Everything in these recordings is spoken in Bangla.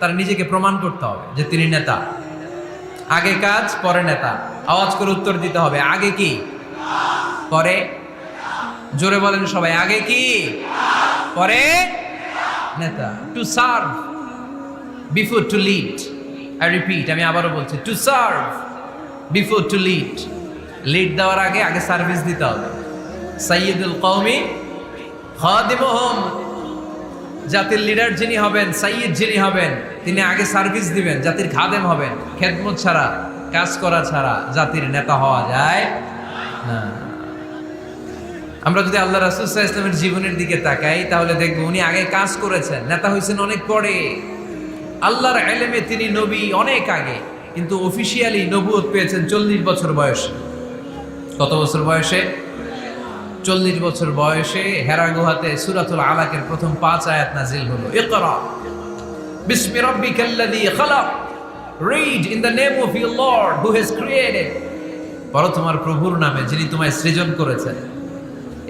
তার নিজেকে প্রমাণ করতে হবে যে তিনি নেতা। আগে কাজ, পরে নেতা। আওয়াজ করে উত্তর দিতে হবে, আগে কি? পরে? জোরে বলেন সবাই, আগে কি? পরে? নেতা। To serve before to lead I repeat আমি আবারও বলছি to serve before to lead lead দেওয়ার আগে আগে সার্ভিস দিতে হবে। সাইয়দুল কওমি খাদিমুহুম। জাতির লিডার যিনি হবেন সাইয়দ যিনি হবেন, তিনি আগে সার্ভিস দিবেন, জাতির খাদেম হবেন। খেদমত ছাড়া, কাজ করা ছাড়া জাতির নেতা হওয়া যায় না। আমরা যদি আল্লাহ রাসুল্লাহ ইসলামের জীবনের দিকে তাকাই, তাহলে দেখব উনি আগে কাজ করেছেন, নেতা হয়েছেন অনেক পরে। আল্লাহর এলেমে তিনি নবী অনেক আগে, কিন্তু অফিসিয়ালি নবুয়ত পেয়েছেন চল্লিশ বছর বয়সে। কত বছর বয়সে? চল্লিশ বছর বয়সে হেরা গুহাতে সুরাতুল আলাকের প্রথম পাঁচ আয়াত নাজিল হলো। ইকরা। বিসমি রাব্বিকাল্লাযী খালাক। Read in the name of your lord who has created পড়ো তোমার প্রভুর নামে যিনি তোমায় সৃজন করেছেন।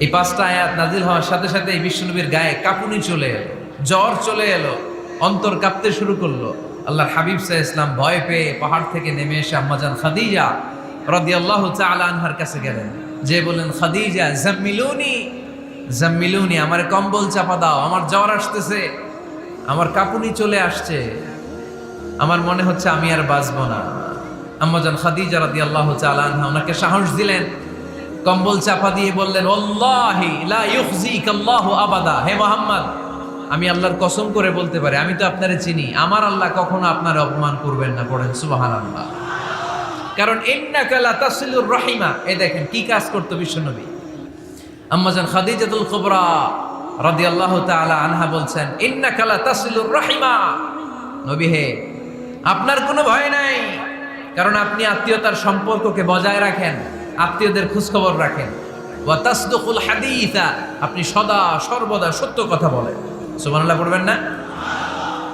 এই পাঁচটা আয়াত নাজিল হওয়ার সাথে সাথে এই বিশ্বনবীর গায়ে কাঁপুনি চলে এলো, জ্বর চলে এলো, অন্তর কাঁপতে শুরু করল। আল্লাহর হাবিব সাহ ইসলাম ভয় পেয়ে পাহাড় থেকে নেমে এসে আম্মাজান খাদিজা রাদিয়াল্লাহু তাআলা আনহার কাছে গেলেন। যে বললেন, খাদিজা, জাম্মিলুনি জাম্মিলুনি, আমার কম্বল চাপা দাও, আমার জ্বর আসতেছে, আমার কাঁপুনি চলে আসছে, আমার মনে হচ্ছে আমি আর বাঁচবো না। আম্মাজান খাদিজা রাদিয়াল্লাহু তাআলা আনহা ওনাকে সাহস দিলেন, কম্বল চাপা দিয়ে বললেন আল্লাহু আবাদা। হে মোহাম্মদ, আমি আল্লাহর কসম করে বলতে পারি, আমি তো আপনারে চিনি, আমার আল্লাহ কখনো আপনার অপমান করবেন না, পড়েন সুবহানাল্লাহ। কারণ ইন্নাকা লা তাসিলুর রাহিমা। এই দেখেন, কি কাজ করতো বিশ্বনবী আম্মাজান খাদিজাতুল কুবরা রাদিয়াল্লাহু তাআলা আনহা বলছেন, ইন্নাকা লা তাসিলুর রাহিমা। নবী হে, আপনার কোনো ভয় নাই, কারণ আপনি আত্মীয়তার সম্পর্ককে বজায় রাখেন, আত্মীয়দের খোঁজখবর রাখেন। ওয়া তাসদুকুল হাদিসা, আপনি সদা, সর্বদা সত্য কথা বলেন। সুবহানাল্লাহ পড়বেন না?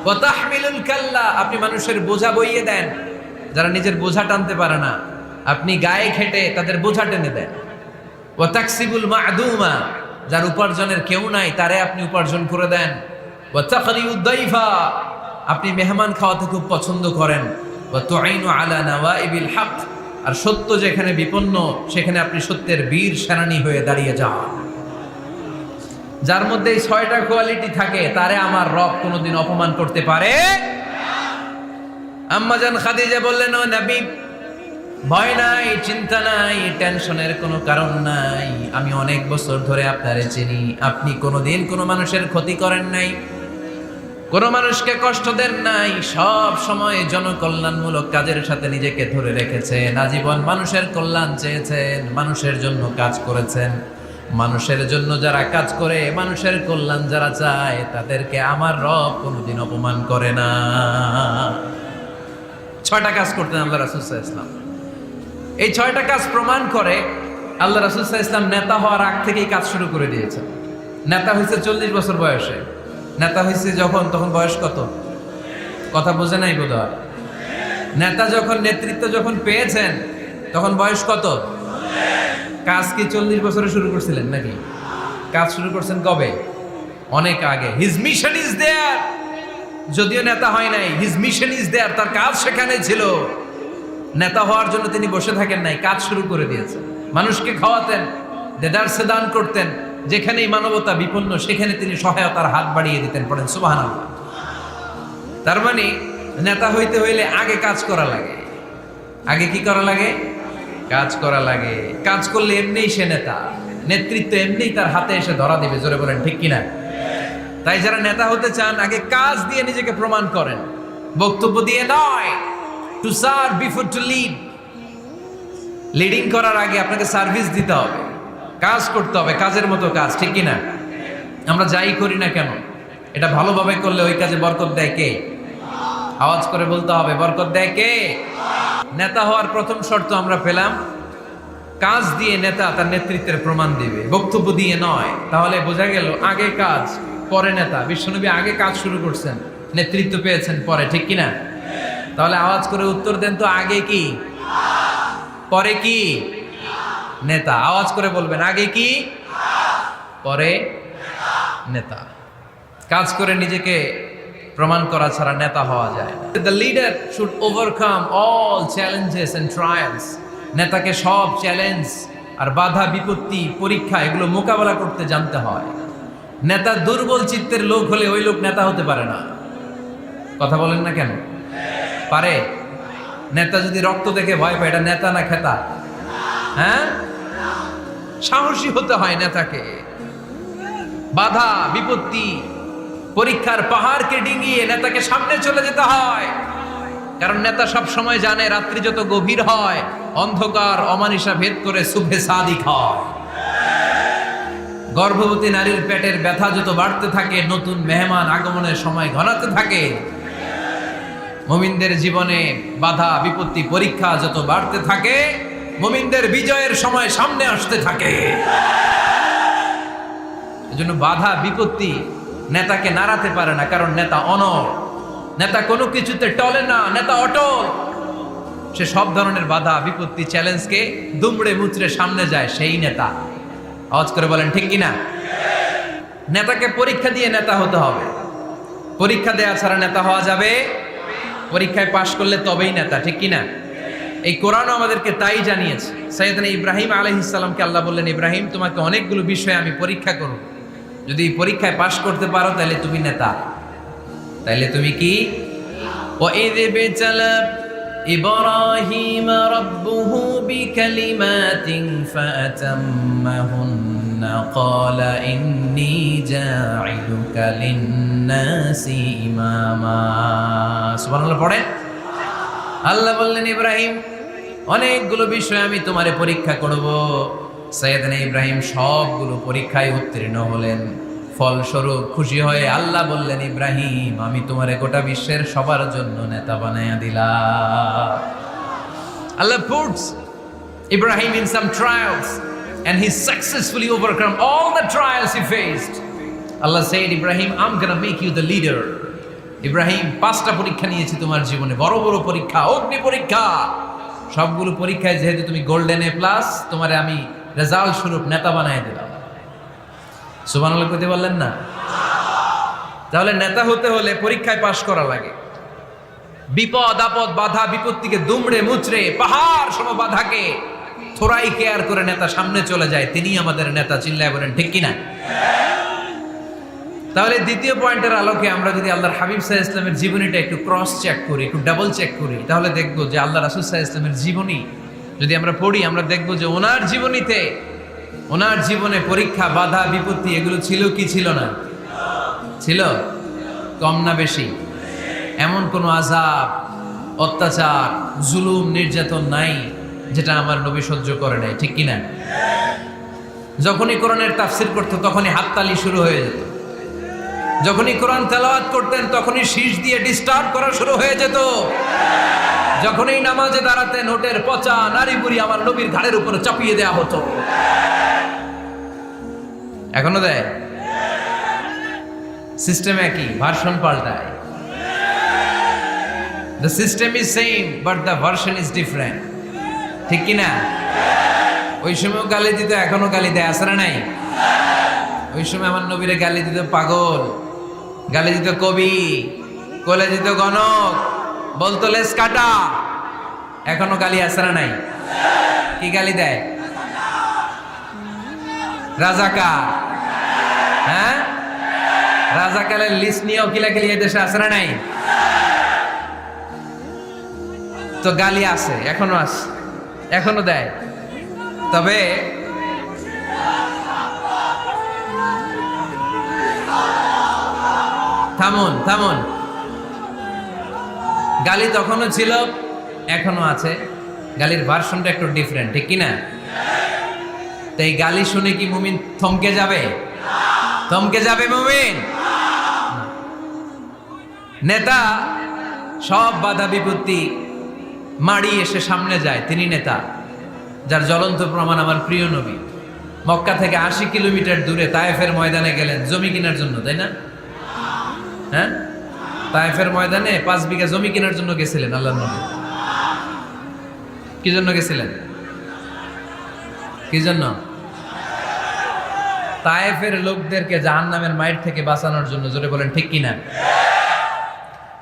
ওয়া তাহমিলুল কাল্লা, আপনি মানুষের বোঝা বইয়ে দেন। যারা নিজের বোঝা টানতে পারে না, আপনি গায়ে খেটে তাদের বোঝা টেনে দেন। ও তাকসিবুল মাদুমা, যার উপার্জনের কেউ নাই, তারে আপনি উপার্জন করে দেন। ও তাকরিউদ্দাইফা আপনি মেহমান খাওয়াতে খুব পছন্দ করেন। ও তুআইনু আলা নাওয়াইবিল হক, আর সত্য যেখানে বিপন্ন, সেখানে আপনি সত্যের বীর সেনানী হয়ে দাঁড়িয়ে যান। যার মধ্যে এই ছয়টা কোয়ালিটি থাকে, তারে আমার রব কোনোদিন অপমান করতে পারে আম্মাজান খাদিজা বললেন, ও নবী, ভয় নাই, চিন্তা নাই, টেনশনের কোনো কারণ নাই। আমি অনেক বছর ধরে আপনারে চিনি। আপনি কোনোদিন কোনো মানুষের ক্ষতি করেন নাই, কোনো মানুষকে কষ্ট দেন নাই। সব সময় জনকল্যাণমূলক কাজের সাথে নিজেকে ধরে রেখেছেন। আজীবন মানুষের কল্যাণ চেয়েছেন, মানুষের জন্য কাজ করেছেন। মানুষের জন্য যারা কাজ করে, মানুষের কল্যাণ যারা চায়, তাদেরকে আমার রব কোনোদিন অপমান করে না। ছয়টা কাজ করতেন আল্লাহ রাসুলসাহ ইসলাম এই ছয়টা কাজ প্রমাণ করে আল্লাহ রাসুলসাহ ইসলাম নেতা হওয়ার আগ থেকেই কাজ শুরু করে দিয়েছেন। নেতা হয়েছে চল্লিশ বছর বয়সে। নেতা হয়েছে যখন, তখন বয়স কত? কথা বোঝে নাই বোধ নেতা যখন নেতৃত্ব যখন পেয়েছেন, তখন বয়স কত? কাজ কি চল্লিশ বছরে শুরু করছিলেন নাকি? কাজ শুরু করছেন কবে? অনেক আগে। হিজ মিশন ইজ দেয়ার যদিও নেতা হয় নাই হিজ মিশন ইজ দেয়ার তার কাজ সেখানে ছিল। নেতা হওয়ার জন্য তিনি বসে থাকেন নাই, কাজ শুরু করে দিয়েছেন। মানুষকে খাওয়াতেন দেদার সেদান করতেন, যেখানেই মানবতা বিপন্ন, সেখানে তিনি সহায়তার হাত বাড়িয়ে দিতেন পড়েন সুবাহ তার মানে নেতা হইতে হইলে আগে কাজ করা লাগে। আগে কি করা লাগে? কাজ করা লাগে। কাজ করলে এমনিই সে নেতা। নেতৃত্ব এমনিই তার হাতে এসে ধরা দিবে, জোরে বলেন, ঠিক কিনা? তাই যারা নেতা হতে চান, আগে কাজ দিয়ে নিজেকে প্রমাণ করেন। বক্তব্য দিয়ে নয় to serve before to lead leading করার আগে আপনাকে সার্ভিস দিতে হবে। কাজ করতে হবে, কাজের মতো কাজ, ঠিক কিনা? আমরা যাই করি না কেন? এটা ভালোভাবে করলে ওই কাজে বরকত দেয় কে? আওয়াজ করে বলতে হবে, বরকত দেয় কে? নেতা হওয়ার প্রথম শর্ত আমরা পেলাম, কাজ দিয়ে নেতা তার নেতৃত্বের প্রমাণ দিবে। বক্তব্য দিয়ে নয়, তাহলে বোঝা গেল আগে কাজ পরে নেতা। বিশ্বনবী আগে কাজ শুরু করছেন, নেতৃত্ব পেয়েছেন পরে, ঠিক কিনা? তাহলে আওয়াজ করে উত্তর দেন তো, আগে কি? পরে কি? নেতা। আওয়াজ করে বলবেন, আগে কি? পরে নেতা। কাজ করে নিজেকে প্রমাণ করা ছাড়া নেতা হওয়া যায় the leader should overcome all challenges and trials নেতাকে সব চ্যালেঞ্জ আর বাধা, বিপত্তি, পরীক্ষা, এগুলো মোকাবেলা করতে জানতে হয়। নেতা দুর্বল চিত্তের লোক হলে ওই লোক নেতা হতে পারে না। কথা বলেন না কেন? পারে। নেতা যদি রক্ত দেখে ভয় পায়, এটা নেতা না খেতা? হ্যাঁ? সাহসী হতে হয় নেতাকে। বাধা, বিপত্তি, পরীক্ষার পাহাড়কে ডিঙিয়ে নেতাকে সামনে চলে যেতে হয়। কারণ নেতা সব সময় জানে, রাত্রি যত গভীর হয়, অন্ধকার অমানিসা ভেদ করে সুভে সাদিক হয়। গর্ভবতী নারীর পেটের ব্যথা যত বাড়তে থাকে, নতুন মেহমান আগমনের সময় ঘনাতে থাকে। মুমিনদের জীবনে বাধা, বিপত্তি, পরীক্ষা যত বাড়তে থাকে, মুমিনদের বিজয়ের সময় সামনে আসতে থাকে। এজন্য বাধা, বিপত্তি নেতাকে নাড়াতে পারে না, কারণ নেতা অনর নেতা কোনো কিছুতে টলে না, নেতা অটল। সে সব ধরনের বাধা, বিপত্তি, চ্যালেঞ্জকে দুমড়ে মুচড়ে সামনে যায় সেই নেতা। আওয়াজ করে বলেন, ঠিক কিনা? নেতাকে পরীক্ষা দিয়ে নেতা হতে হবে। পরীক্ষা দেওয়া ছাড়া নেতা হওয়া যাবে? পরীক্ষায় পাশ করলে তবেই নেতা, ঠিক কিনা? এই কোরআন আমাদেরকে তাই জানিয়েছে। সৈয়দ ইব্রাহিম আলহিসাল্লামকে আল্লাহ বললেন, ইব্রাহিম, তোমাকে অনেকগুলো বিষয়ে আমি পরীক্ষা করব। যদি পরীক্ষায় পাশ করতে পারো, তাহলে তুমি নেতা। তাইলে তুমি কি? ও এই দেবে إِبْرَاهِيمَ رَبُّهُ بِكَلِمَاتٍ فَأَتَمَّهُنَّ قَالَ إِنِّي جَاعِلُكَ لِلنَّاسِ إِمَامًا সুবহানাল্লাহ পড়ে আল্লাহ বললেন ইব্রাহিম অনেকগুলো বিষয় আমি তোমারে পরীক্ষা করব সৈয়দনা ইব্রাহিম সবগুলো পরীক্ষায় উত্তীর্ণ হলেন ফলস্বরূপ খুশি হয়ে আল্লাহ বললেন ইব্রাহিম আমি তোমারে গোটা বিশ্বের সবার জন্য নেতা বানাইয়া দিলাম আল্লাহ puts Ibrahim in some trials and he successfully overcome all the trials he faced. Allah said, Ibrahim, I'm gonna make you the leader. Ibrahim পাঁচটা পরীক্ষা নিয়েছি তোমার জীবনে বড় বড় পরীক্ষা অগ্নি পরীক্ষা সবগুলো পরীক্ষায় যেহেতু তুমি গোল্ডেন এ প্লাস তোমারে আমি রেজাল্ট স্বরূপ নেতা বানাই দিলাম সুবহানাল্লাহ কইতে বললেন না? তাহলে নেতা হতে হলে পরীক্ষায় পাশ করা লাগে। বিপদ, আপদ, বাধা, বিপত্তিকে দুমড়ে মুচড়ে পাহাড় সম বাধাকে থোড়াই কেয়ার করে নেতা সামনে চলে যায়। তিনি আমাদের নেতা, চিল্লায় বলেন, ঠিক কিনা তাহলে দ্বিতীয় পয়েন্টের আলোকে আমরা যদি আল্লাহর হাবিব সাহা ইসলামের জীবনীটা একটু ক্রস চেক করি, একটু ডাবল চেক করি, তাহলে দেখব যে আল্লাহ রাসুল সাহা ইসলামের জীবনী যদি আমরা পড়ি, আমরা দেখব যে ওনার জীবনীতে ওনার জীবনে পরীক্ষা, বাধা, বিপত্তি, এগুলো ছিল কি ছিল না? ছিল? কম না বেশি? এমন কোনো আজাব অত্যাচার, জুলুম, নির্যাতন নাই যেটা আমার নবী সহ্য করে নাই, ঠিক কিনা? যখনই কোরআনের তাফসির করতো তখনই হাততালি শুরু হয়ে যেত। যখনই কোরআন তেলাওয়াত করতেন, তখনই শীষ দিয়ে ডিস্টার্ব করা শুরু হয়ে যেত। যখনই নামাজে দাঁড়াতেন, ওটের পচা নারী বুড়ি আমার নবীর ঘাড়ের উপরে চাপিয়ে দেয়া হতো। এখনও দেয়? সিস্টেম একই ভার্সন পাল্টায়। The system is same but the version is different ঠিক কি না? ওই সময় গালি দিত, এখনও গালি দেয় আসরা নাই? ওই সময় আমার নবীরে গালি দিত পাগল, গালি দিত কবি, কোলে দিত গণক, বলতো, লেস কাটা। এখনও গালি আসরা নাই? কি গালি দেয়? রাজাকা হ্যাঁ রাজাকালের লিস্ট নিয়েও কিলাকিলি দেশে আসরা নাই? তো গালি আছে, এখনও আছে, এখনও দেয়। তবে থামুন থামুন। গালি তখনও ছিল, এখনও আছে। গালির ভার্সনটা একটু ডিফারেন্ট ঠিক কিনা? তো এই গালি শুনে কি মুমিন থমকে যাবে? থমকে যাবে মুমিন? নেতা, সব বাধা বিপত্তি মাড়ি এসে সামনে যায়, তিনি নেতা, যার জ্বলন্ত প্রমাণ আমার প্রিয় নবী। মক্কা থেকে আশি কিলোমিটার দূরে তায়েফের ময়দানে গেলেন, জমি কেনার জন্য, তাই না? হ্যাঁ? তায়েফের ময়দানে পাঁচ বিঘা জমি কেনার জন্য গেছিলেন আল্লাহ নবী। কি জন্য গেছিলেন? কি জন্য? তায়েফের লোকদেরকে জাহান নামের মায়ের থেকে বাঁচানোর জন্য, জোরে বলেন, ঠিক কিনা?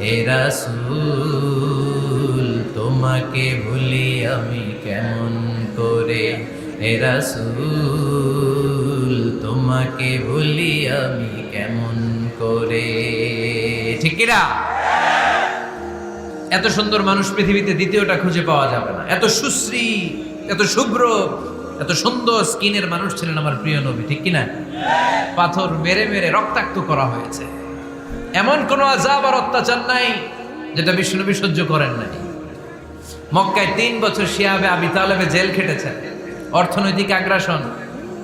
এরা সুল তোমাকে ভুলি আমি কেমন করে? এরা সুল তোমাকে ভুলি আমি কেমন করে? ঠিক কিনা এত সুন্দর মানুষ পৃথিবীতে দ্বিতীয়টা খুঁজে পাওয়া যাবে না। এত সুশ্রী, এত শুভ্র, এত সুন্দর স্কিনের মানুষ ছিলেন আমার প্রিয় নবী, ঠিক কিনা পাথর মেরে মেরে রক্তাক্ত করা হয়েছে। এমন কোন আজাব আর অত্যাচার নাই যেটা বিষ্ণুনবী সহ্য করেন নাই। মক্কায় তিন বছর শিয়াবে আবি তালেবে জেল খেটেছেন। অর্থনৈতিক আগ্রাসন,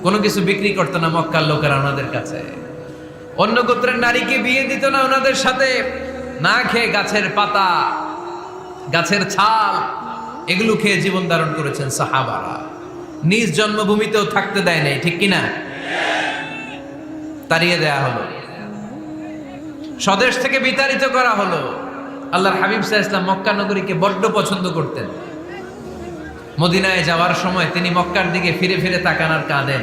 কোনো কিছু বিক্রি করতো না মক্কার লোকেরা ওনাদের কাছে। অন্য গোত্রের নারীকে বিয়ে দিত না ওনাদের সাথে। না খেয়ে গাছের পাতা, গাছের ছাল, এগুলো খেয়ে জীবন ধারণ করেছেন সাহাবারা। নিজ জন্মভূমিতেও থাকতে দেয় নাই, ঠিক কিনা? তাড়িয়ে দেয়া হলো। স্বদেশ থেকে বিতাড়িত করা হলো। আল্লাহর হাবিব সাহা ইসলাম মক্কা নগরীকে বড্ড পছন্দ করতেন। মদিনায় যাওয়ার সময় তিনি মক্কার দিকে ফিরে ফিরে তাকান আর কাঁদেন।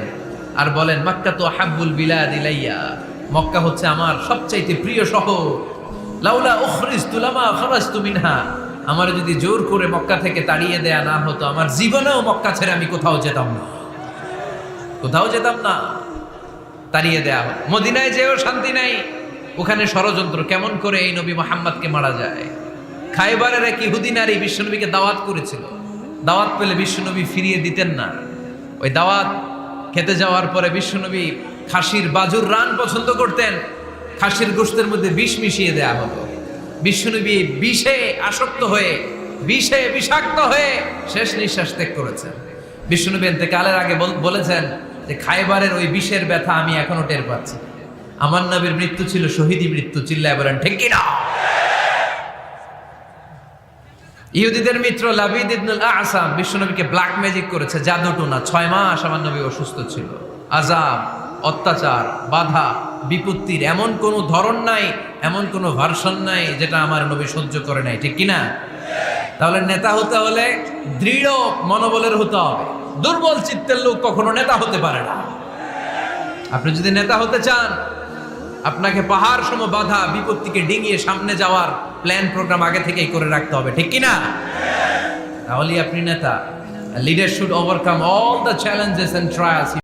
আর বলেন, মক্কা তো হাব্বুল বিলাদ ইলাইয়া। মক্কা হচ্ছে আমার সবচাইতে প্রিয় শহর। লাউলা উখরিজ তুলামা খরাজতু মিনহা। আমার যদি জোর করে মক্কা থেকে তাড়িয়ে দেয়া না হতো, আমার জীবনেও মক্কা ছেড়ে আমি কোথাও যেতাম না। কোথাও যেতাম না। তাড়িয়ে দেয়া হতো মদিনায় যেও শান্তি নাই। ওখানে ষড়যন্ত্র কেমন করে এই নবী মোহাম্মদকে মারা যায়? খাইবারের এক ইহুদি নারী বিশ্বনবীকে দাওয়াত করেছিল। দাওয়াত পেলে বিশ্বনবী ফিরিয়ে দিতেন না। ওই দাওয়াত খেতে যাওয়ার পরে বিশ্বনবী খাসির বাজুর রান পছন্দ করতেন। খাসির গোশতের মধ্যে বিষ মিশিয়ে দেয়া হতো বিশ্বনবী বিষে আসক্ত হয়ে, বিষে বিষাক্ত হয়ে শেষ নিঃশ্বাস ত্যাগ করেছেন। বিশ্বনবী কালের আগে বলেছেন যে খাইবারের ওই বিষের ব্যথা আমি এখনও টের পাচ্ছি। আমার নবীর মৃত্যু ছিল শহীদি মৃত্যু, চিল্লায় বলেন, ঠিক কিনা? ইহুদিদের মিত্র লাবিদ ইবনুল আসাম বিশ্বনবীকে ব্ল্যাক ম্যাজিক করেছে জাদু টোনা ছয় মাস আমার নবী অসুস্থ ছিল। আজাব অত্যাচার, বাধা, বিপত্তির এমন কোনো ধরন নাই, এমন কোনো ভার্সন নাই যেটা আমার নবী সহ্য করে নাই, ঠিক কিনা? তাহলে নেতা হতে হলে দৃঢ় মনোবলের হতে হবে। দুর্বল চিত্তের লোক কখনো নেতা হতে পারে না। আপনি যদি নেতা হতে চান আপনাকে পাহাড় সম বাধা বিপত্তিকে ডিঙিয়ে সামনে যাওয়ার প্ল্যান প্রোগ্রাম আগে থেকেই করে রাখতে হবে, ঠিক কিনা? তাহলে আপনি নেতা। Leader should overcome all the challenges and trials